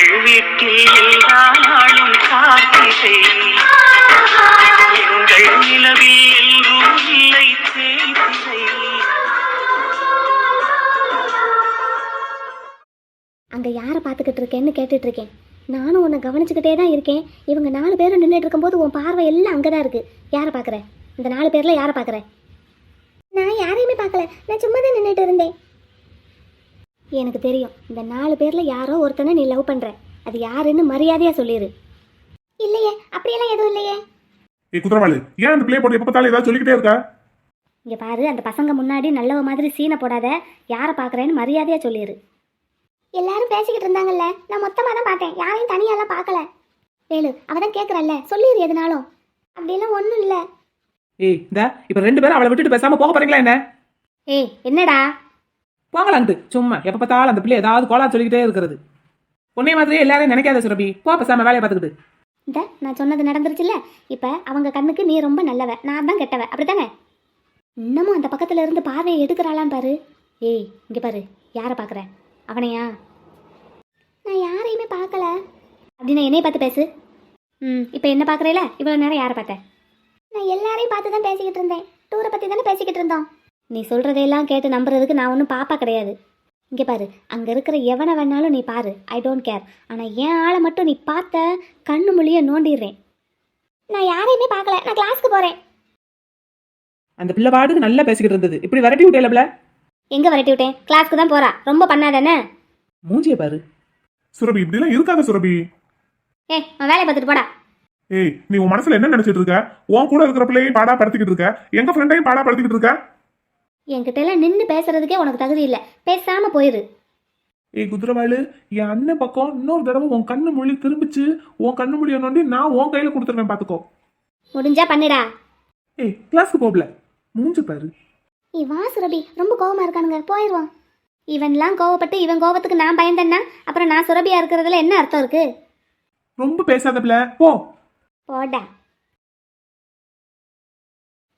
எங்கள் வீட்டில் எல்லா நாளும் காத்திரை. எங்கள் நிலவில் எல்லோரும் இல்லை தேய்திரை அங்கே யாரை பார்த்துக்கிட்டு இருக்கேன்னு கேட்டுட்டு இருக்கேன். நானும் உன்னை கவனிச்சுக்கிட்டே தான் இருக்கேன். இவங்க நாலு பேரும் நின்றுட்டு இருக்கும்போது உன் பார்வை எல்லாம் அங்கே தான் இருக்குது யாரை பார்க்குற? இந்த நாலு பேரில் யாரை பார்க்குற? நான் யாரையுமே பார்க்கல. நான் சும்மா தான் நின்றுட்டு இருந்தேன். எனக்கு தெரியும். இந்த நாலு பேரில் யாரோ ஒருத்தனை நீ லவ் பண்ணுற அது யாருன்னு மரியாதையாக சொல்லிடு இல்லையே அப்படியெல்லாம் எதுவும் இல்லையே? ஏ குதிரவாளு ஏன் அந்த பிளே போட்டு எப்ப பார்த்தாலும் ஏதாவது சொல்லிக்கிட்டே இருக்கா? இங்கே பாரு அந்த பசங்க முன்னாடி நல்லவ மாதிரி சீனை போடாத. யாரை பார்க்குறேன்னு மரியாதையாக சொல்லிடு எல்லாரும் பேசிக்கிட்டு இருந்தாங்கல்ல நான் மொத்தமாக தான் பார்த்தேன். யாரையும் தனியாலாம் பார்க்கல. வேலு அவ தான் கேட்குறல்ல சொல்லிடு எதுனாலும். அப்படியெல்லாம் ஒன்றும் இல்லை. ஏய் இந்த இப்ப ரெண்டு பேரும் அவளை விட்டுட்டு பேசாம போக போறீங்களா என்ன? ஏய் என்னடா? போங்களான்ட்டு சும்மா எப்ப பார்த்தாலும் அந்த பிள்ளை ஏதாவது கோலா சொல்லிக்கிட்டே இருக்கிறது. உன்னை மாதிரி எல்லாரையும் நினைக்காத சுரபி. போ பேசாம வேலையை பார்த்துக்கிட்டு. இந்த நான் சொன்னது நடந்துருச்சுல்ல? இப்போ அவங்க கண்ணுக்கு நீ ரொம்ப நல்லவ. நான் தான் கெட்டவ. அப்படித்தானே? இன்னமும் அந்த பக்கத்துல இருந்து பார்வையை எடுக்கிறாளான்னு பாரு. ஏய் இங்கே பாரு. யாரை பார்க்குற? அவனையா? நான் யாரையுமே பார்க்கல. அப்படின்னு என்னைய பார்த்து பேசு. ம் இப்போ என்ன பார்க்குறேல? இவ்வளோ நேரம் யாரை பார்த்த? நான் எல்லாரையும் பார்த்து தான் பேசிக்கிட்டு இருந்தேன். டூரை பற்றி தானே பேசிக்கிட்டு இருந்தோம். நீ சொல்கிறதையெல்லாம் கேட்டு நம்புறதுக்கு நான் ஒன்றும் பாப்பா கிடையாது. இங்கே பாரு அங்கே இருக்கிற எவனை வேணாலும் நீ பாரு. ஐ டோன்ட் கேர் ஆனால் என் ஆளை மட்டும் நீ பார்த்த கண்ணு மொழியை நோண்டிடுறேன். நான் யாரையுமே பார்க்கல. நான் கிளாஸ்க்கு போகிறேன் அந்த பிள்ளை பாட்டுக்கு நல்லா பேசிக்கிட்டு இருந்தது. இப்படி விரட்டி விட்டேல எங்கே விரட்டி விட்டேன்? கிளாஸ்க்கு தான் போகிறா ரொம்ப பண்ணாதானே? மூஞ்சிய பாரு. சுரபி இப்படிலாம் இருக்காத சுரபி. ஏ அவன் வேலையை பார்த்துட்டு போடா. ஏய் நீ உன் மனசுல என்ன நினைச்சிட்டு இருக்க? உன் கூட இருக்கிற பிள்ளையும் பாடா படுத்திக்கிட்டு இருக்க. எங்க ஃப்ரெண்டையும் பாடா படுத்திக்கிட்டு இருக்க? என்கிட்ட எல்லாம் நின்று பேசுறதுக்கே உனக்கு தகுதி இல்லை. பேசாமல் போயிரு. ஏய் குதிரவாளு என் அண்ணன் பக்கம் இன்னொரு தடவை உன் கண்ணு மொழி திரும்பிச்சு உன் கண்ணு மொழியை நோண்டி நான் உன் கையில கொடுத்துருவேன் பாத்துக்கோ முடிஞ்சா பண்ணிடா. ஏய் கிளாஸ்க்கு போகல. மூஞ்சு பாரு. ஏய் வா சுரபி. ரொம்ப கோவமா இருக்கானுங்க. போயிடுவான் இவன்லாம் கோவப்பட்டு இவன் கோவத்துக்கு நான் பயந்தேன்னா அப்புறம் நான் சுரபியா இருக்கிறதுல என்ன அர்த்தம் இருக்கு? ரொம்ப பேசாத பிள்ளை போ. போடா.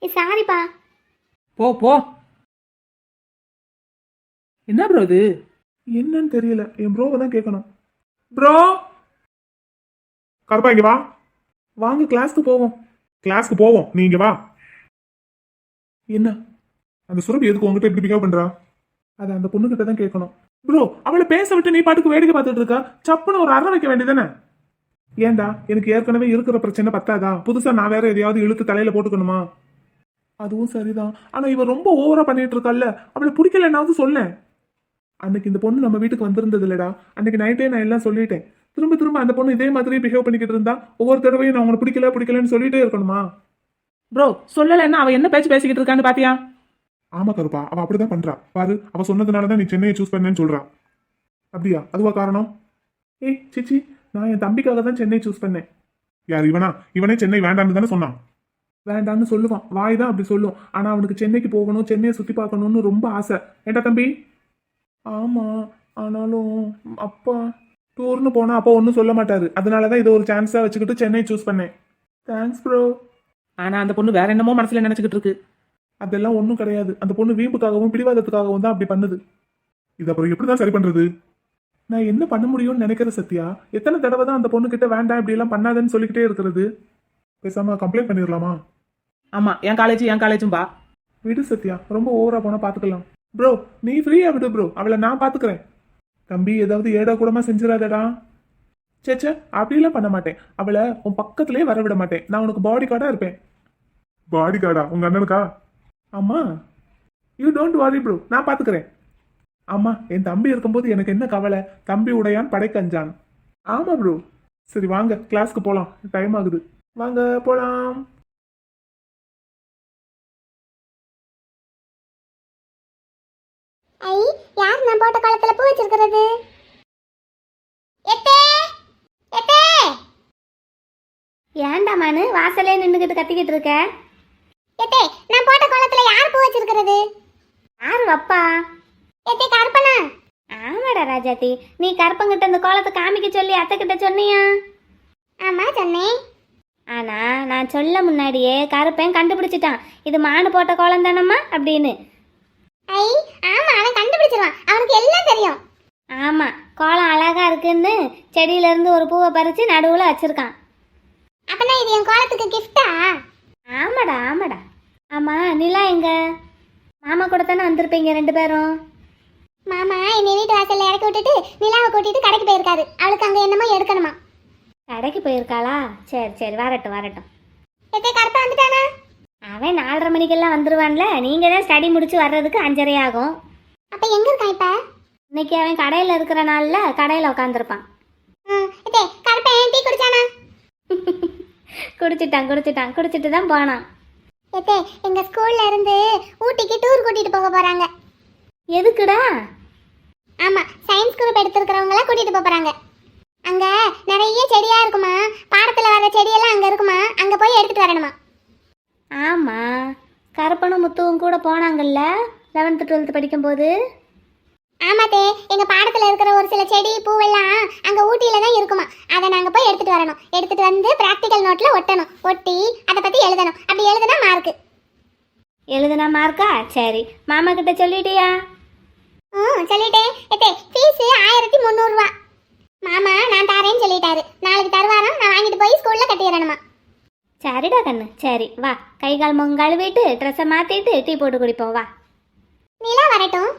ஏ சாரிப்பா போ போ. என்ன ப்ரோ இது? என்னன்னு தெரியல. என் ப்ரோவை தான் கேட்கணும் ப்ரோ கருப்பா இங்க வா. வாங்க கிளாஸ்க்கு போவோம். கிளாஸ்க்கு போவோம். நீ இங்க வா. என்ன? அந்த சுரபி எதுக்கு உங்ககிட்ட இப்படி பிஹேவ் பண்றா? அது அந்த பொண்ணுகிட்ட தான் கேட்கணும் ப்ரோ அவளை பேச விட்டு நீ பாட்டுக்கு வேடிக்கை பார்த்துட்டு இருக்கா? சப்புன்னு ஒரு அறை வைக்க வேண்டியதானே ஏன்டா? எனக்கு ஏற்கனவே இருக்கிற பிரச்சனை பத்தாதா? புதுசா நான் வேற எதையாவது இழுத்து தலையில போட்டுக்கணுமா? அதுவும் சரிதான். ஆனா இவ ரொம்ப ஓவரா பண்ணிட்டு இருக்கால்ல அவளை பிடிக்கலன்னாவது சொல்லேன். அன்னைக்கு இந்த பொண்ணு நம்ம வீட்டுக்கு வந்திருந்தது இல்லடா அன்னைக்கு நைட்டே நான் எல்லாம் சொல்லிட்டேன். திரும்ப திரும்ப அந்த பொண்ணு இதே மாதிரி பிஹேவ் பண்ணிக்கிட்டு இருந்தா ஒவ்வொரு தடவையும் நான் உங்களை பிடிக்கல பிடிக்கலன்னு சொல்லிட்டே இருக்கணுமா? ப்ரோ சொல்லலைன்னா அவ என்ன பேச்சு பேசிக்கிட்டு இருக்கான்னு பாத்தியா? ஆமா கருப்பா அவ அப்படிதான் பண்றா. பாரு அவ சொன்னதுனால தான் நீ சென்னையை சூஸ் பண்ணேன்னு சொல்றா. அப்படியா? அதுவா காரணம்? ஏய் சிச்சி நான் என் தம்பிக்காக தான் சென்னை சூஸ் பண்ணேன். யார் இவனா? இவனே சென்னை வேண்டாம்னு தானே சொன்னான். வேண்டாம்னு சொல்லுவான். வாய் தான் அப்படி சொல்லும். ஆனா அவனுக்கு சென்னைக்கு போகணும் சென்னையை சுத்தி பார்க்கணும்னு ரொம்ப ஆசை. ஏண்டா தம்பி? ஆமா ஆனாலும் அப்பா டூர்னு போனா அப்பா ஒன்றும் சொல்ல மாட்டாரு. அதனால தான் இதை ஒரு சான்ஸா வச்சுக்கிட்டு சென்னை சூஸ் பண்ணேன். தேங்க்ஸ் ப்ரோ ஆனா அந்த பொண்ணு வேற என்னமோ மனசுல நினைச்சுக்கிட்டு இருக்கு. அதெல்லாம் ஒன்றும் கிடையாது. அந்த பொண்ணு வீம்புக்காகவும் பிடிவாதத்துக்காகவும் தான் அப்படி பண்ணுது. இது அப்புறம் எப்படி தான் சரி பண்றது? நான் என்ன பண்ண முடியும்னு நினைக்கிற சத்யா எத்தனை தடவை தான் அந்த பொண்ணு கிட்ட வேண்டாம் இப்படி எல்லாம் பண்ணாதன்னு சொல்லிக்கிட்டே இருக்கிறது? பேசாம கம்ப்ளைண்ட் பண்ணிடலாமா ஆமா என் காலேஜ் என் காலேஜும் பா விடு சத்யா ரொம்ப ஓவரா போனா பாத்துக்கலாம். ப்ரோ நீ ஃப்ரீயா விடு ப்ரோ அவளை நான் பாத்துக்கிறேன். தம்பி ஏதாவது ஏடா கூடமா செஞ்சிடாதடா. சேச்சே அப்படிலாம் பண்ண மாட்டேன். அவளை உன் பக்கத்துலயே வர விட மாட்டேன். நான் உனக்கு பாடி கார்டா இருப்பேன். பாடி கார்டா உங்க அண்ணனுக்கா? ஆமா யூ டோன்ட் வாரி ப்ரோ நான் பாத்துக்கிறேன். ஆமா என் தம்பி இருக்கும்போது எனக்கு என்ன கவலை? தம்பி உடையான் படைக்கஞ்சான் ஆமா ப்ரோ சரி வாங்க. கிளாஸ்க்கு போலாம். டைம் ஆகுது. வாங்க போலாம். ஐ யார் நான் போட்ட காலத்துல பூ வச்சிருக்கிறது? எத்தே? எத்தே? ஏன்டா மானு? வாசலே நின்னுக்கிட்டு கத்திக்கிட்டு இருக்க? எத்தே நான் போட்ட காலத்துல யார் பூ வச்சிருக்கிறது? யார் வப்பா எத்தே கற்பனா ஆமாடா ராஜாத்தி. நீ கற்பங்கிட்ட இந்த கோலத்தை காமிக்க சொல்லி அத்தை கிட்ட சொன்னியா? ஆமா சொன்னேன். ஆனா நான் சொல்ல முன்னாடியே கருப்பன் கண்டுபிடிச்சிட்டான். இது மானு போட்ட கோலம் தானம்மா? அப்படின்னு. ஐ ஆமா அவன் கண்டுபிடிச்சிருவான். அவனுக்கு எல்லாம் தெரியும். ஆமாம் கோலம் அழகா இருக்குன்னு செடியிலேருந்து ஒரு பூவை பறித்து நடுவில் வச்சுருக்கான். அப்பனா இது என் கோலத்துக்கு கிஃப்டா ஆமாடா ஆமாடா. ஆமாம் நிலா எங்க? மாமா கூட தானே வந்திருப்பீங்க ரெண்டு பேரும்? மாமா என்னை வீட்டு வாசல்ல இறக்கி விட்டுட்டு நிலாவை கூட்டிட்டு கடைக்கு போயிருக்காரு. அவளுக்கு அங்க என்னமோ எடுக்கணுமா. கடைக்கு போயிருக்காளா? சரி சரி வரட்டும் வரட்டும். எத்தே கருப்பா வந்துட்டானா? அவன் நாலரை மணிக்கெல்லாம் வந்துருவான்ல. நீங்கள் தான் ஸ்டடி முடிச்சு வர்றதுக்கு அஞ்சரை ஆகும் அப்ப எங்க இருக்கான் இப்ப? இன்னைக்கு அவன் கடையில் இருக்கிற நாளில் கடையில் உட்காந்துருப்பான் கருப்பன் டீ குடிச்சானா? குடிச்சிட்டான் குடிச்சிட்டான். குடிச்சிட்டு தான் போனான். எத்தே எங்க ஸ்கூல்ல இருந்து ஊட்டிக்கு டூர் கூட்டிட்டு போக போறாங்க. எதுக்குடா? ஆமா சயின்ஸ் குரூப் எடுத்திருக்கிறவங்க எல்லாம் கூட்டிட்டு போக போறாங்க. அங்க நிறைய செடியா இருக்குமா? பாடத்துல வர செடியெல்லாம் அங்க இருக்குமா? அங்க போய் எடுத்துட்டு வரணுமா? ஆமாம் கருப்பனும் முத்துவும் கூட போனாங்கல்ல லெவன்த்து டுவெல்த்து படிக்கும்போது? ஆமாத்தே எங்க பாடத்துல இருக்கிற ஒரு சில செடி பூவெல்லாம் அங்க ஊட்டியில தான் இருக்குமா. அதை நாங்க போய் எடுத்துட்டு வரணும். எடுத்துட்டு வந்து பிராக்டிக்கல் நோட்ல ஒட்டணும். ஒட்டி அதை பத்தி எழுதணும். அப்படி எழுதுனா மார்க் எழுதுனா மார்க்கா சரி. மாமா கிட்ட சொல்லிட்டியா? ம் சொல்லிட்டேன். எத்தே ஃபீஸ் ஆயிரத்தி முந்நூறுரூவா மாமா நான் தரேன்னு சொல்லிட்டாரு. நாளைக்கு தருவாராம் நான் வாங்கிட்டு போய் ஸ்கூல்ல கட்டிடணுமா. சரிடா கண்ணு. சரி வா. கை கால் முகம் கழுவிட்டு ட்ரெஸ்ஸை மாற்றிட்டு டீ போட்டு குடிப்போம் வா. நிலா வரட்டும்.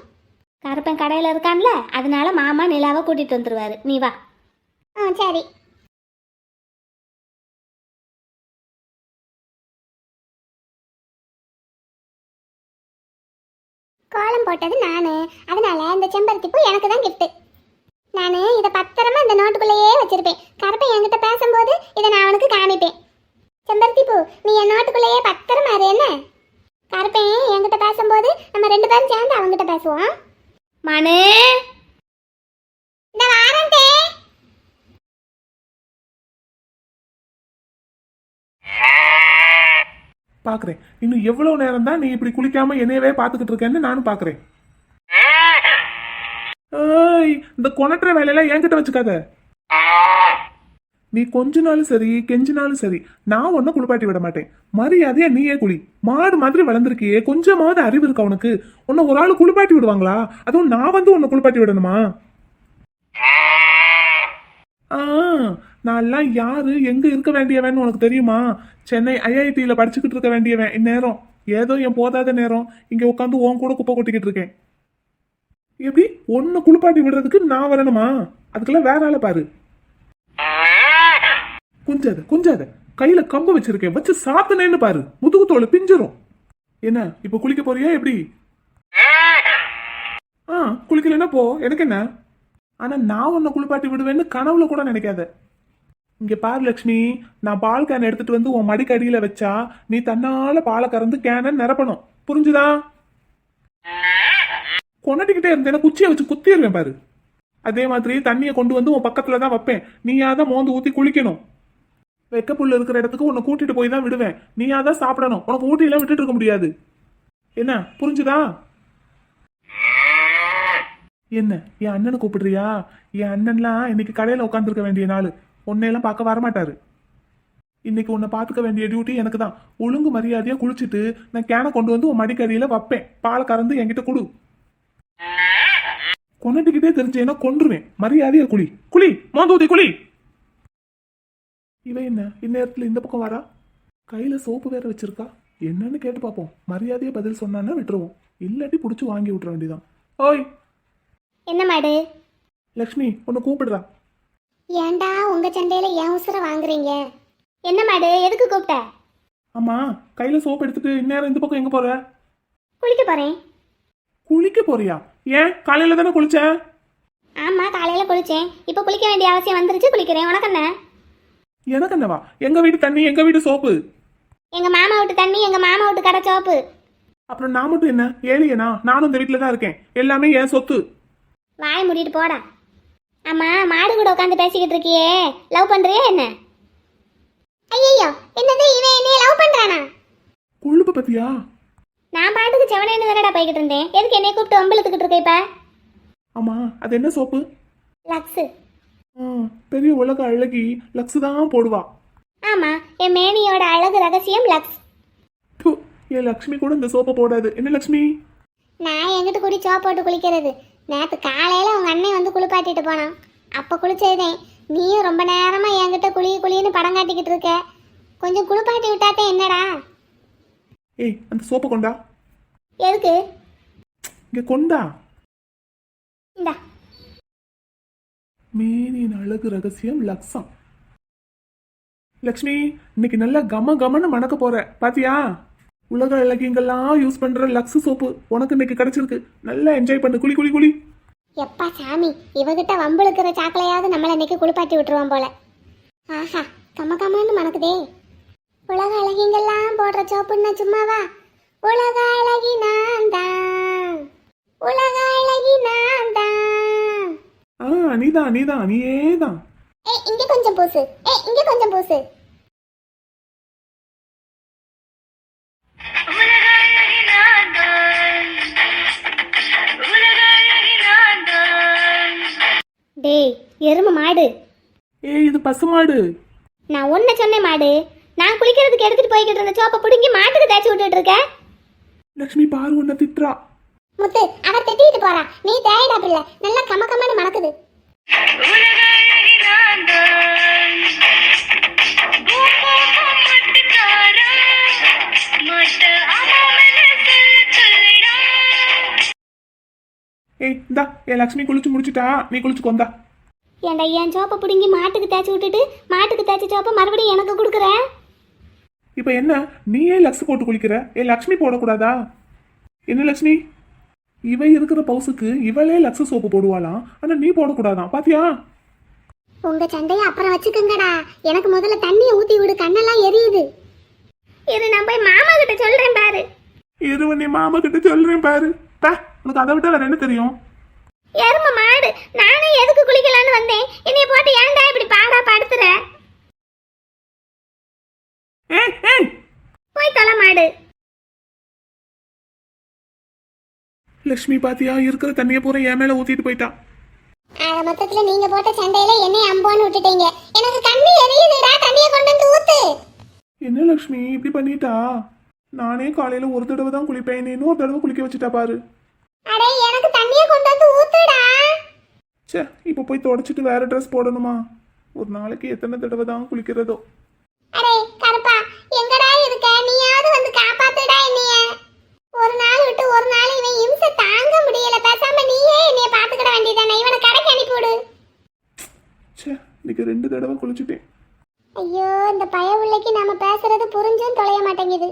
கருப்பன் கடையில் இருக்கான்ல அதனால மாமா நிலாவை கூட்டிகிட்டு வந்துருவாரு. நீ வா. சரி. கோலம் போட்டது நானு. அதனால இந்த செம்பருத்தி பூ எனக்கு தான் கிஃப்ட் நான் இதை பத்திரமா இந்த நோட்டுக்குள்ளேயே வச்சிருப்பேன். கருப்பன் என்கிட்ட பேசும்போது இதை நான் அவனுக்கு காமிப்பேன். செம்பருத்தி பூ நீ என் நோட்டுக்குள்ளேயே பத்திரமா இரு என்ன? கருப்பன் என்கிட்ட பேசும்போது நம்ம ரெண்டு பேரும் சேர்ந்து அவன்கிட்ட பேசுவோம். மனு! இந்த வாரந்தே பாக்குறேன். இன்னும் எவ்வளவு நேரம் தான் நீ இப்படி குளிக்காம என்னையவே பாத்துக்கிட்டு இருக்கேன்னு நானும் பாக்குறேன். ஏய் இந்த கொணட்டுற வேலையெல்லாம் என்கிட்ட வச்சுக்காத. நீ கொஞ்ச நாளும் சரி கெஞ்சினாலும் சரி நான் உன்னை குளிப்பாட்டி விட மாட்டேன். மரியாதையா நீயே குளி. மாடு மாதிரி வளர்ந்துருக்கியே கொஞ்சமாவது அறிவு இருக்கா உனக்கு? உன்னை ஒரு ஆள் குளிப்பாட்டி விடுவாங்களா? அதுவும் நான் வந்து உன்னை குளிப்பாட்டி விடணுமா? ஆ நான்லாம் யாரு எங்க இருக்க வேண்டியவன் உனக்கு தெரியுமா? சென்னை ஐஐடியில படிச்சுக்கிட்டு இருக்க வேண்டியவன். இந்நேரம். ஏதோ என் போதாத நேரம். இங்க உட்காந்து உன் கூட குப்பை கொட்டிக்கிட்டு இருக்கேன். எப்படி? ஒன்னு குளிப்பாட்டி விடுறதுக்கு நான் வரணுமா? அதுக்கெல்லாம் வேற ஆளை பாரு. குஞ்சாத குஞ்சாத. கையில கம்பு வச்சிருக்கேன். வச்சு சாத்தனேன்னு பாரு. முதுகு தோல் பிஞ்சிரும். என்ன இப்ப குளிக்க போறியா எப்படி? ஆ குளிக்கலன்னா போ. எனக்கு என்ன? ஆனா நான் உன்னை குளிப்பாட்டி விடுவேன்னு கனவுல கூட நினைக்காத. இங்க பாரு லட்சுமி நான் பால் கேன் எடுத்துட்டு வந்து உன் மடிக்கடியில வச்சா நீ தன்னால பாலை கறந்து கேனை நிரப்பணும். புரிஞ்சுதா? கொண்டாட்டிக்கிட்டே இருந்தேன்னா குச்சியை வச்சு குத்திடுவேன் பாரு. அதே மாதிரி தண்ணியை கொண்டு வந்து உன் பக்கத்துல தான் வைப்பேன். நீயா தான் மோந்து ஊத்தி குளிக்கணும். வெக்க புல்லு இருக்கிற இடத்துக்கு உன்னை கூட்டிட்டு போய் தான் விடுவேன். நீயா தான் சாப்பிடணும். உனக்கு ஊட்டியெல்லாம் விட்டுட்டு இருக்க முடியாது. என்ன? புரிஞ்சுதா? என்ன? என் அண்ணனை கூப்பிடுறியா? என் அண்ணன்லாம் இன்னைக்கு கடையில உட்காந்துருக்க வேண்டிய நாள். உன்னையெல்லாம் பார்க்க வரமாட்டாரு. இன்னைக்கு உன்னை பார்த்துக்க வேண்டிய டியூட்டி எனக்கு தான். ஒழுங்கு மரியாதையா குளிச்சுட்டு நான் கேனை கொண்டு வந்து உன் மடிக்கடியில வைப்பேன். பாலை கறந்து என்கிட்ட கொடு. கொண்டுகிட்டே தெரிஞ்சேன்னா கொன்றுவேன். மரியாதையா குழி குழி மோந்தூதி குழி இவ என்ன? இந்நேரத்துல இந்த பக்கம் வரா கையில சோப்பு வேற வச்சிருக்கா. என்னன்னு கேட்டு பார்ப்போம் மரியாதையா பதில் சொன்னான்னா விட்டுருவோம். இல்லாட்டி புடிச்சு வாங்கி விட்டுற வேண்டியதான் ஓய்! என்ன மாடு? லக்ஷ்மி உன்னை கூப்பிடுறா. ஏன்டா உங்க சண்டையில ஏன் உசுர வாங்குறீங்க? என்ன மாடு? எதுக்கு கூப்பிட்ட? ஆமா கையில சோப்பு எடுத்துட்டு இந்நேரம் இந்த பக்கம் எங்க போற? குளிக்க போறேன். குளிக்க போறியா? ஏன்? காலையில தானே குளிச்ச? ஆமா காலையில குளிச்சேன். இப்போ குளிக்க வேண்டிய அவசியம் வந்துருச்சு. குளிக்கிறேன். உனக்கு என்ன? எனக்கு என்னவா? எங்க வீட்டு தண்ணி எங்க வீட்டு சோப்பு? எங்க மாமா வீட்டு தண்ணி எங்க மாமா வீட்டு கடை சோப்பு. அப்புறம் நான் மட்டும் என்ன? ஏழியனா நானும் இந்த வீட்டுல தான் இருக்கேன். எல்லாமே என் சொத்து. வாய் மூடிட்டு போடா. ஆமா மாடு கூட உட்காந்து பேசிக்கிட்டு இருக்கியே. லவ் பண்றியா என்ன? ஐயோ என்னது இவன் என்னைய லவ் பண்றானா? கொழுப்பு பத்தியா? நான் பாட்டுக்கு செவனேன்னு தானடா போய்கிட்டு இருந்தேன். எதுக்கு என்னைய கூப்பிட்டு வம்பிழுத்துக்கிட்டு இருக்க இப்ப? ஆமா அது என்ன சோப்பு? லக்ஸு பெரிய உலக அழகி லக்ஸ் தான் போடுவா. ஆமா என் மேனியோட அழகு ரகசியம் லக்ஸ். என் லக்ஷ்மி கூட இந்த சோப்பை போடாது. என்ன லக்ஷ்மி? நான் எங்கிட்ட கூடி சோப் போட்டு குளிக்கிறது? நேற்று காலையில் உங்கள் அண்ணன் வந்து குளிப்பாட்டிட்டு போனான். அப்போ குளிச்சதுதேன் நீயும் ரொம்ப நேரமாக என்கிட்ட குழி குழின்னு படம் காட்டிக்கிட்டு இருக்க. கொஞ்சம் குளிப்பாட்டி விட்டாத்தே என்னடா? ஏய் அந்த சோப்பை கொண்டா. எதுக்கு? இங்க கொண்டா. இந்தா. மேனின் அழகு ரகசியம் லக்ஸம் லக்ஷ்மி இன்னைக்கு நல்லா கம கமன்னு மணக்க போற. பாத்தியா? உலக அழகிங்கெல்லாம் யூஸ் பண்ற லக்ஸ் சோப்பு உனக்கு இன்னைக்கு கிடைச்சிருக்கு. நல்லா என்ஜாய் பண்ணு. குளி குளி குளி. எப்பா சாமி இவகிட்ட வம்புழுக்கிற சாக்கலையாவது நம்மளை இன்னைக்கு குளிப்பாட்டி விட்டுருவான் போல. ஆஹா கம கமன்னு மணக்குதே. உலக அழகிங்கெல்லாம் போடுற சோப்புன்னா சும்மாவா? உலக அழகி நான் தான் உலக அழகி நான் தான் ஆ நீதான் நீதான் நீயே தான் ஏய் இங்க கொஞ்சம் பூசு. ஏய் இங்க கொஞ்சம் பூசு. டேய் எருமை மாடு. ஏய் இது பசுமாடு நான் ஒன்றை சொன்னேன் மாடு. நான் குளிக்கிறதுக்கு எடுத்துட்டு போய்கிட்டு இருந்த சோப்பை பிடுங்கி மாட்டுக்கு தேய்ச்சி விட்டுட்டு இருக்கேன் லக்ஷ்மி பாரு உன்னை திட்டுறா. முத்து அவ திட்டிட்டு போறா. நீ தேயிடா பிள்ளை. நல்லா கம கமன்னு மணக்குது. ஏய் இந்தா. ஏ லக்ஷ்மி குளிச்சு முடிச்சிட்டா. நீ குளிச்சு கொந்தா ஏன்டா என் சோப்பை பிடுங்கி மாட்டுக்கு தேய்ச்சி விட்டுட்டு மாட்டுக்கு தேய்ச்சி சோப்பை மறுபடியும் எனக்கு கொடுக்குற? இப்போ என்ன? நீயே லக்ஸ் போட்டு குளிக்கிற. ஏ லக்ஷ்மி போடக்கூடாதா? என்ன லக்ஷ்மி? இவ இருக்கிற பவுசுக்கு இவளே லக்ஸ் சோப்பு போடுவாளாம். ஆனா நீ போடக்கூடாதான். பாத்தியா? உங்க சண்டைய அப்புறம் வச்சுக்கோங்கடா. எனக்கு முதல்ல தண்ணியை ஊத்தி விடு. கண்ணெல்லாம் எரியுது. இது நான் போய் மாமா கிட்ட சொல்றேன் பாரு. இருவ நீ மாமா கிட்ட சொல்றேன் பாரு. பா உனக்கு அதை விட்டா வேற என்ன தெரியும்? எருமை மாடு நானே எதுக்கு குளிக்கலான்னு வந்தேன்? என்னைய போட்டு ஏன்டா இப்படி பாடா படுத்துற? ஏய் ஏய்! போய் தலை மாடு. லக்ஷ்மி பாத்தியா இருக்கிற தண்ணியை பூரா என் மேல ஊத்திட்டு போயிட்டான் ஆக மொத்தத்துல நீங்க போட்ட சண்டையில என்னை அம்போன்னு விட்டுட்டீங்க. எனக்கு கண்ணு எரியுதுடா தண்ணியை கொண்டு வந்து ஊத்து. என்ன லக்ஷ்மி இப்படி பண்ணிட்டா? நானே காலையில ஒரு தடவை தான் குளிப்பேன். நீ இன்னொரு தடவை குளிக்க வச்சுட்டா பாரு. அடே எனக்கு தண்ணியை கொண்டு வந்து ஊத்துடா. ச்சே இப்போ போய் தொடச்சிட்டு வேற ட்ரெஸ் போடணுமா? ஒரு நாளைக்கு எத்தனை தடவை தான் குளிக்கிறதோ. அடே கருப்பா எங்கடா இருக்க நீயாவது வந்து காப்பாத்துடா என்னைய ஒரு நாள் விட்டு ஒரு நாள் இவன் இம்சை தாங்க முடியல பேசாம நீயே என்னைய பாத்துக்கிட வேண்டியதானே இவனை கடைக்கு அனுப்பிவிடு. ச்சே இன்னைக்கு ரெண்டு தடவை குளிச்சுட்டேன். ஐயோ இந்த பய பிள்ளைக்கு நாம பேசுறது புரிஞ்சும் தொலைய மாட்டேங்குது.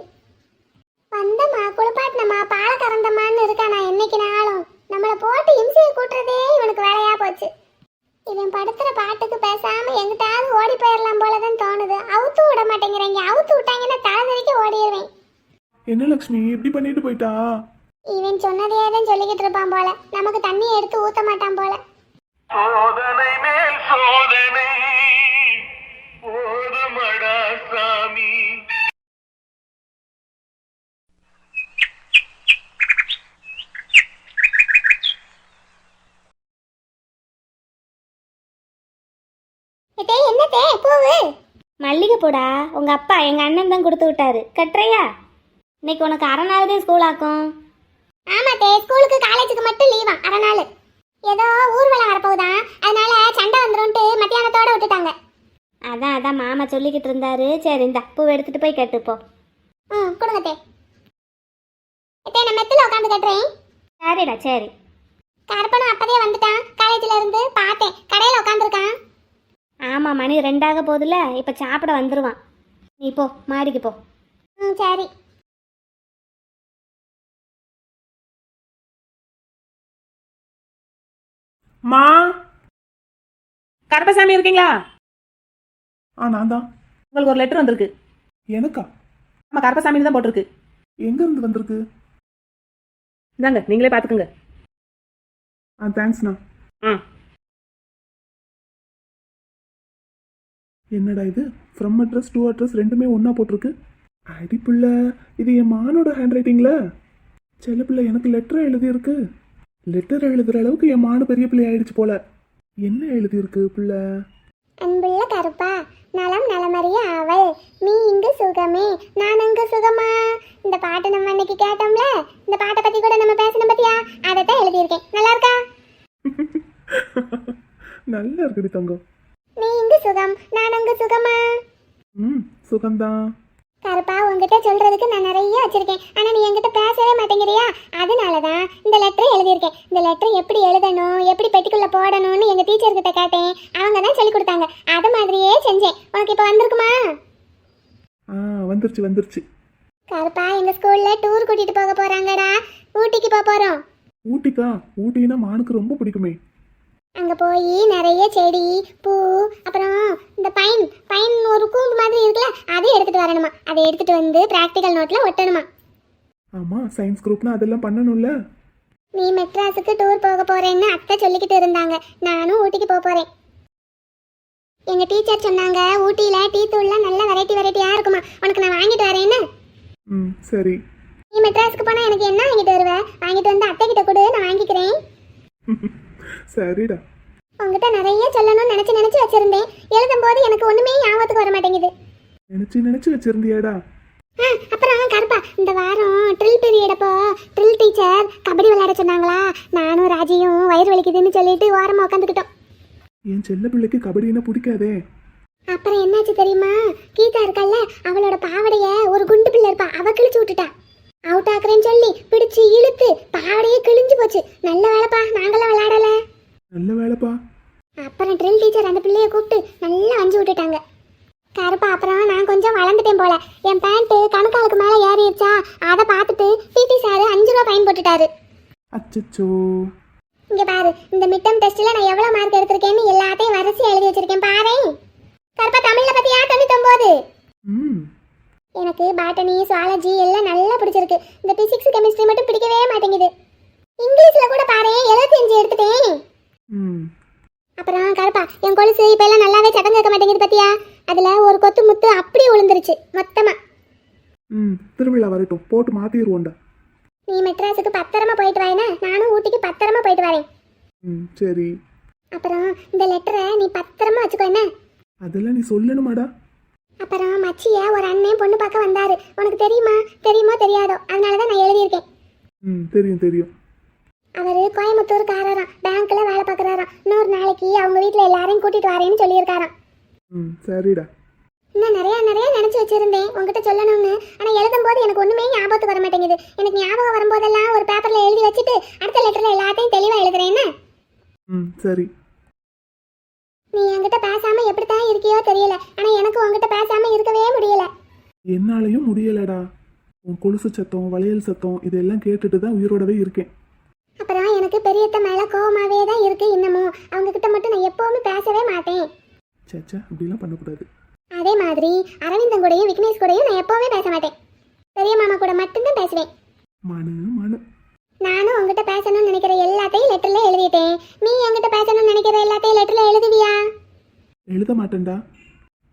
வந்தம்மா குளிப்பாட்டினம்மா பாலை கறந்தம்மான்னு இருக்கானா என்னைக்கு நாளும்? நம்மளை போட்டு இம்சையை கூட்டுறதே இவனுக்கு வேலையா போச்சு. இவன் படுத்துற பாட்டுக்கு பேசாம எங்கிட்டாவது ஓடி போயிடலாம் போலதான் தோணுது. அவுத்து விட மாட்டேங்கிறீங்க. அவுத்து விட்டாங்கன்னா தலை தெறிக்க ஓடிடுவேன் என்ன லக்ஷ்மி இப்படி பண்ணிட்டு போயிட்டா? இவன் சொன்னதையே தான் சொல்லிக்கிட்டு இருப்பான் போல. நமக்கு தண்ணியை எடுத்து ஊத்த மாட்டான் போல. சோதனை மேல் சோதனை. போதுமடா சாமி. இதே என்னத்தே பூவு? மல்லிகை போடா? உங்க அப்பா எங்க அண்ணன் தான் கொடுத்து விட்டாரு. கட்டுறையா? இன்னைக்கு உனக்கு அரை நாள் தான் ஸ்கூல் ஆக்கும். ஆமாத்தே ஸ்கூலுக்கு காலேஜுக்கு மட்டும் லீவா அரை நாள். ஏதோ ஊர்வலம் வரப்போகுதான் அதனால சண்டை வந்துரும்ட்டு மத்தியானத்தோட விட்டுட்டாங்க. அதான் அதான் மாமா சொல்லிக்கிட்டு இருந்தாரு. சரி இந்த பூ எடுத்துட்டு போய் கட்டுப்போ. ம் கொடுங்கத்தே அத்தே நான் மெத்தில் உட்காந்து கட்டுறேன். சரிடா சரி. கருப்பனும் அப்பதே வந்துட்டான். காலேஜ்ல இருந்து பார்த்தேன். கடையில உட்காந்துருக்கான் ஆமாம் மணி ரெண்டாக போகுதுல இப்போ சாப்பிட வந்துடுவான் நீ போ மாடிக்கு போ. ம் சரி. மா? கருப்பசாமி இருக்கீங்களா? ஆ நான் தான். உங்களுக்கு ஒரு லெட்டர் வந்திருக்கு. எனக்கா? நம்ம கருப்பசாமி தான் போட்டிருக்கு. எங்க இருந்து வந்திருக்கு? இந்தாங்க நீங்களே பார்த்துக்குங்க ஆ தேங்க்ஸ்ண்ணா ஆ. என்னடா இது? ஃப்ரம் அட்ரஸ் டூ அட்ரஸ் ரெண்டுமே ஒன்றா போட்டிருக்கு. அடி பிள்ளை இது என் மானோட ஹேண்ட் ரைட்டிங்கில் செல்ல பிள்ளை எனக்கு லெட்டர் எழுதியிருக்கு. லெட்டர் எழுதுற அளவுக்கு என் மானு பெரிய பிள்ளை ஆயிடுச்சு போல. என்ன எழுதியிருக்கு பிள்ளை? அன்புள்ள கருப்பா நலம் நலமறிய அவள் நீ இங்கு சுகமே நான் அங்கு சுகமா? இந்த பாட்டு நம்ம அன்னைக்கு கேட்டோம்ல இந்த பாட்டை பத்தி கூட நம்ம பேசணும் பத்தியா? அதை தான் எழுதியிருக்கேன். நல்லா இருக்கா? நல்லா இருக்குடி தங்கம். நீ இங்கு சுகம் நான் அங்கு சுகமா? ம் சுகம்தான். கருப்பா உங்ககிட்ட சொல்றதுக்கு நான் நிறைய வச்சிருக்கேன். ஆனா நீ என்கிட்ட பேசவே மாட்டேங்கிறியா? அதனால தான் இந்த லெட்டர் எழுதியிருக்கேன். இந்த லெட்டர் எப்படி எழுதணும் எப்படி பெட்டிக்குள்ள போடணும்னு எங்க டீச்சர் கிட்ட கேட்டேன். அவங்க தான் சொல்லி கொடுத்தாங்க. அது மாதிரியே செஞ்சேன். உனக்கு இப்போ வந்திருக்குமா? ஆ வந்துருச்சு வந்துருச்சு. கருப்பா எங்க ஸ்கூல்ல டூர் கூட்டிட்டு போக போறாங்கடா. ஊட்டிக்கு போக போறோம். ஊட்டிக்கா? ஊட்டினா மானுக்கு ரொம்ப பிடிக்குமே. அங்க போய் நிறைய செடி பூ அப்புறம் இந்த பைன் பைன் ஒரு கூம்பு மாதிரி இருக்குல்ல அதை எடுத்துட்டு வரணுமா? அதை எடுத்துட்டு வந்து பிராக்டிக்கல் நோட்ல ஒட்டணுமா? ஆமா சயின்ஸ் குரூப்னா அதெல்லாம் பண்ணணும்ல. நீ மெட்ராஸுக்கு டூர் போக போறேன்னு அத்தை சொல்லிக்கிட்டு இருந்தாங்க. நானும் ஊட்டிக்கு போக போறேன். எங்க டீச்சர் சொன்னாங்க ஊட்டியில டீ தூள்லாம் நல்ல வெரைட்டி வெரைட்டியா இருக்குமா? உனக்கு நான் வாங்கிட்டு வரேன்னு. ம் சரி. நீ மெட்ராஸுக்கு போனா எனக்கு என்ன வாங்கிட்டு வருவ? வாங்கிட்டு வந்து அத்தை கிட்ட கொடு நான் வாங்கிக்கிறேன். சரிடா. உங்ககிட்ட நிறைய சொல்லணும்னு நினைச்சு நினைச்சு வச்சிருந்தேன். எழுதும் போது எனக்கு ஒண்ணுமே ஞாபகத்துக்கு வர மாட்டேங்குது. நினைச்சு நினைச்சு வச்சிருந்தியாடா. அப்புறம் கருப்பா இந்த வாரம் ட்ரில் பீரியட் அப்போ ட்ரில் டீச்சர் கபடி விளையாட சொன்னாங்களா? நானும் ராஜியும் வயிறு வலிக்குதுன்னு சொல்லிட்டு ஓரமா உட்காந்துக்கிட்டோம் என் செல்ல பிள்ளைக்கு கபடினா பிடிக்காதே. அப்புறம் என்னாச்சு தெரியுமா? கீதா இருக்கல்ல அவளோட பாவடைய ஒரு குண்டு பிள்ளை இருப்பா அவ கிழிச்சு விட்டுட்டா. அவுட் ஆக்குறேன்னு சொல்லி பிடிச்சு இழுத்து பாவடையே கிழிஞ்சு போச்சு. நல்ல வேலைப்பா நாங்களாம் விளையாடல. நல்ல வேலைப்பா. அப்புறம் ட்ரில் டீச்சர் அந்த பிள்ளைய கூப்பிட்டு நல்லா அஞ்சு விட்டுட்டாங்க. கருப்பா அப்புறம் நான் கொஞ்சம் வளர்ந்துட்டேன் போல. என் பேண்ட்டு கணுக்காலுக்கு மேலே ஏறிடுச்சா? அதை பார்த்துட்டு பிடி சார் அஞ்சு ரூபா ஃபைன் போட்டுட்டாரு. அச்சச்சோ. இங்க பாரு இந்த மிட்டம் டெஸ்ட்ல நான் எவ்வளவு மார்க் எடுத்திருக்கேன்னு எல்லாத்தையும் வரிசை எழுதி வச்சிருக்கேன் பாரு கருப்பா தமிழ்ல பத்தியா? தொண்ணூத்தொன்பது ம். எனக்கு பாட்டனி சுவாலஜி எல்லாம் நல்லா பிடிச்சிருக்கு. இந்த பிசிக்ஸ் கெமிஸ்ட்ரி மட்டும் பிடிக்கவே மாட்டேங்குது. இங்கிலீஷ்ல கூட பாரு எழுபத்தஞ்சு எடுத்துட்டேன். ம். அப்புறம் கருப்பா என் கொலுசு இப்ப எல்லாம் நல்லாவே சட்டம் கேட்க மாட்டேங்குது பத்தியா? அதுல ஒரு கொத்து முத்து அப்படியே விழுந்துருச்சு மொத்தமா. ம் திருவிழா வரட்டும். போட்டு மாத்திடுவோண்டா நீ மெட்ராஸுக்கு பத்திரமா போயிட்டு வாயினா நானும் ஊட்டிக்கு பத்திரமா போயிட்டு வரேன். ம் சரி. அப்புறம் இந்த லெட்டரை நீ பத்திரமா வச்சுக்கோ என்ன? அதெல்லாம் நீ சொல்லணுமாடா? அப்புறம் மச்சிய ஒரு அண்ணன் பொண்ணு பார்க்க வந்தாரு. உனக்கு தெரியுமா? தெரியுமோ தெரியாதோ? அதனால தான் நான் எழுதியிருக்கேன். ம் தெரியும் தெரியும். அவர் கோயம்புத்தூர்காரராம். பேங்க்ல வேலை பார்க்குறாராம். இன்னொரு நாளைக்கு அவங்க வீட்டில் எல்லாரையும் கூட்டிட்டு வரேன்னு சொல்லியிருக்காராம். ம் சரிடா. இன்னும் நிறைய நிறைய நினைச்சு வச்சிருந்தேன். உங்ககிட்ட சொல்லணும்னு. ஆனா எழுதும் போது எனக்கு ஒண்ணுமே ஞாபகத்துக்கு வர மாட்டேங்குது. எனக்கு ஞாபகம் வரும்போதெல்லாம் ஒரு பேப்பர்ல எழுதி வச்சுட்டு அடுத்த லெட்டர்ல எல்லாத்தையும் தெளிவா எழுதுறேன் என்ன? ம் சரி. நீ என்கிட்ட பேசாம எப்படித்தான் இருக்கியோ தெரியல. ஆனா எனக்கு உங்ககிட்ட பேசாம இருக்கவே முடியல. என்னாலையும் முடியலடா. உன் கொலுசு சத்தம் வளையல் சத்தம் இதெல்லாம் கேட்டுட்டு தான் உயிரோடவே இருக்கேன். அப்புறம் எனக்கு பெரியத்த மேல கோவமாவே தான் இருக்கு இன்னமும். அவங்க கிட்ட மட்டும் நான் எப்பவுமே பேசவே மாட்டேன். சேச்சா இப்படிலாம் பண்ணக்கூடாது. அதே மாதிரி அரவிந்தன் கூடயும் விக்னேஷ் கூடயும் நான் எப்பவுமே பேச மாட்டேன். பெரிய மாமா கூட மட்டும்தான் பேசுவேன். மனு மனு. நானும் உங்ககிட்ட பேசணும்னு நினைக்கிற எல்லாத்தையும் லெட்டர்ல எழுதிட்டேன். நீ என்கிட்ட பேசணும்னு நினைக்கிற எல்லாத்தையும் லெட்டர்ல எழுதுவியா? எழுத மாட்டேன்டா.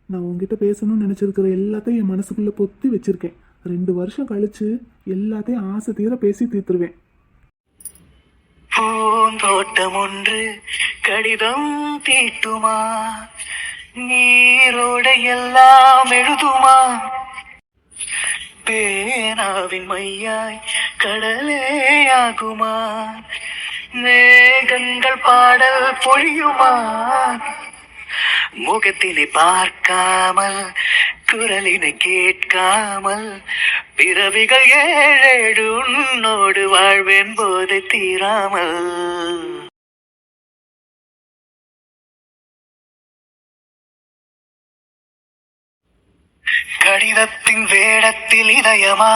நான் உன்கிட்ட பேசணும்னு நினச்சிருக்கிற எல்லாத்தையும் என் மனசுக்குள்ளே பொத்தி வச்சிருக்கேன். ரெண்டு வருஷம் கழிச்சு எல்லாத்தையும் ஆசை தீர பேசி தீர்த்துருவேன். பூந்தோட்டம் ஒன்று கடிதம் தீட்டுமா? நீரோட எல்லாம் எழுதுமா? பேனாவின் மையாய் கடலே ஆகுமா? மேகங்கள் பாடல் பொழியுமா? முகத்தினை பார்க்காமல் குரலினை கேட்காமல் பிறவிகள் ஏழேடு உன்னோடு வாழ்வேன் போதை தீராமல். கடிதத்தின் வேடத்தில் இதயமா?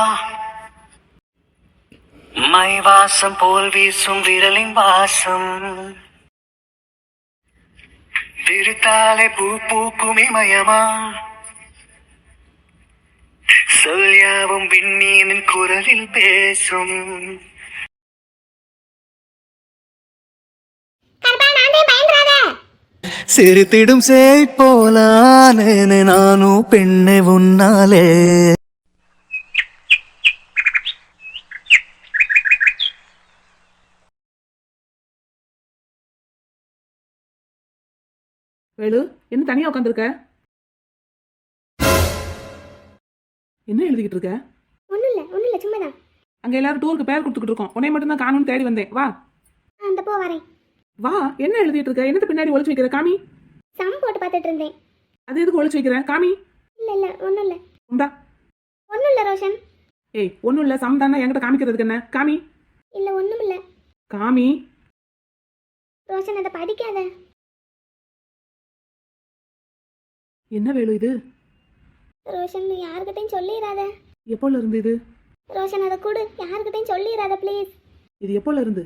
மை வாசம் போல் வீசும் விரலின் வாசம். விரித்தாலே பூ பூக்கும் இமயமா. சொல் யாவும் விண்ணீனின் குரலில் பேசும். சிரித்திடும் சேய் போலானேனே நானும் பெண்ணே உன்னாலே. வேலு என்ன தனியா உட்காந்துருக்க என்ன எழுதிக்கிட்டு இருக்க? ஒண்ணும் இல்ல ஒண்ணும் இல்ல சும்மா தான் அங்க எல்லாரும் டூருக்கு பேர் கொடுத்துக்கிட்டு இருக்கோம். உன்னை மட்டும் தான் காணும்னு தேடி வந்தேன். வா. அந்த போ வரேன். வா என்ன எழுதிட்டு இருக்க? என்னது பின்னாடி ஒளிச்சு வைக்கிற காமி? சம் போட்டு பார்த்துட்டு இருந்தேன். அது எதுக்கு ஒளிச்சு வைக்கிற காமி? இல்லை இல்லை ஒன்றும் இல்லை உண்டா? ஒன்றும் இல்லை ரோஷன். ஏய் ஒன்றும் இல்லை சம் தானே? என்கிட்ட காமிக்கிறதுக்கு என்ன? காமி? இல்லை ஒன்றும் இல்லை காமி? ரோஷன் அதை படிக்காத. என்ன வேணும் இது? ரோஷன் யாருக்கிட்டையும் சொல்லிடாத எப்போல இருந்து இது? ரோஷன் அதை கொடு. யாருக்கிட்டையும் சொல்லிடாத ப்ளீஸ் இது எப்போல இருந்து?